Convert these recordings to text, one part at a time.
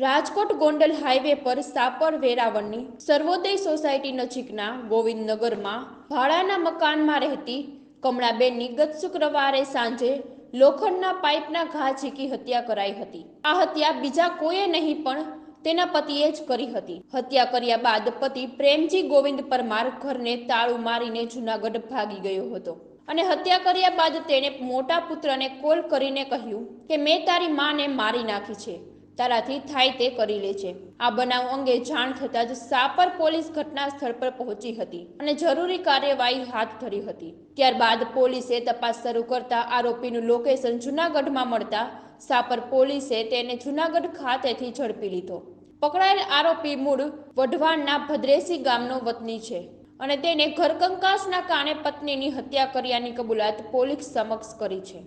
Rajkot Gondal highway પર સાપર વેરાવળની સર્વોદય society નજીકના ગોવિંદનગરમાં ભાડાના મકાનમાં રહેતી કમળાબેનની ગત શુક્રવારે સાંજે લોખંડના પાઇપના ઘા ઝીકી હત્યા કરાઈ હતી. આ હત્યા બીજા કોઈએ નહીં પણ તેના પતિએ જ કરી હતી. હત્યા કર્યા બાદ પતિ પ્રેમજી ગોવિંદ પરમાર ઘરને તાળું મારીને જૂનાગઢ ભાગી ગયો હતો. અને હત્યા કર્યા બાદ તેણે મોટા પુત્રને કોલ કરીને કહ્યું કે, મેં તારી માને મારી નાખી છે. તારાથી થાય તે કરી લે છે. આ બનાવ અંગે જાણ થતાં જ સાપર પોલીસ ઘટના સ્થળ પર પહોંચી હતી અને જરૂરી કાર્યવાહી હાથ ધરી હતી. ત્યારબાદ પોલીસે તપાસ શરૂ કરતા આરોપીનું લોકેશન જૂનાગઢમાં મળતા સાપર પોલીસે તેને જૂનાગઢ ખાતેથી ઝડપી લીધો. પકડાયેલ આરોપી મૂળ વઢવાણના ભદ્રેસી ગામનો વતની છે અને તેને ઘરકંકાસના કારણે પત્નીની હત્યા કર્યાની કબૂલાત પોલીસ સમક્ષ કરી છે.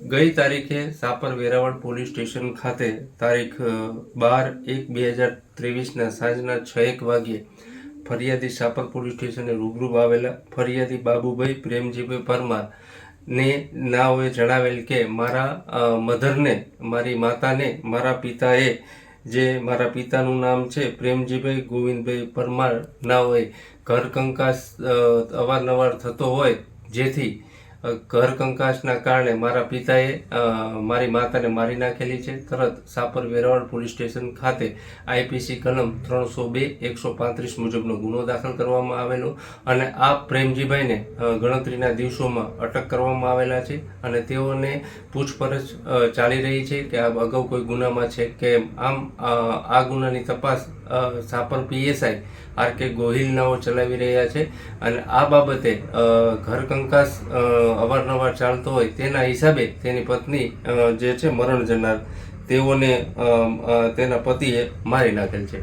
ગઈ તારીખે સાપર વેરાવળ પોલીસ સ્ટેશન ખાતે તારીખ બાર એક બે હજાર ત્રેવીસના સાંજના છ એક વાગ્યે ફરિયાદી સાપર પોલીસ સ્ટેશને રૂબરૂ આવેલા. ફરિયાદી બાબુભાઈ પ્રેમજીભાઈ પરમાર ને નાઓએ જણાવેલ કે મારા મધરને, મારી માતાને, મારા પિતાએ જે મારા પિતાનું નામ છે પ્રેમજીભાઈ ગોવિંદભાઈ પરમાર હોય ઘર કંકાસ અવારનવાર થતો હોય, જેથી ઘર કંકાસના કારણે મારા પિતાએ મારી માતાને મારી નાખેલી છે. તરત સાપર વેરાવળ પોલીસ સ્ટેશન ખાતે આઈપીસી કલમ ત્રણસો બે, એકસો પાંત્રીસ મુજબનો ગુનો દાખલ કરવામાં આવેલો અને આ પ્રેમજીભાઈને ગણતરીના દિવસોમાં અટક કરવામાં આવેલા છે અને તેઓને પૂછપરછ ચાલી રહી છે કે આ અગાઉ કોઈ ગુનામાં છે કે આમ આ ગુનાની તપાસ સાપર પીએસઆઈ આર કે ગોહિલનાઓ ચલાવી રહ્યા છે. અને આ બાબતે ઘર કંકાસ અવારનવાર ચાલતો હોય તેના હિસાબે તેની પત્ની જે છે, મરણ જનાર, તેઓને તેના પતિએ મારી નાખેલ છે.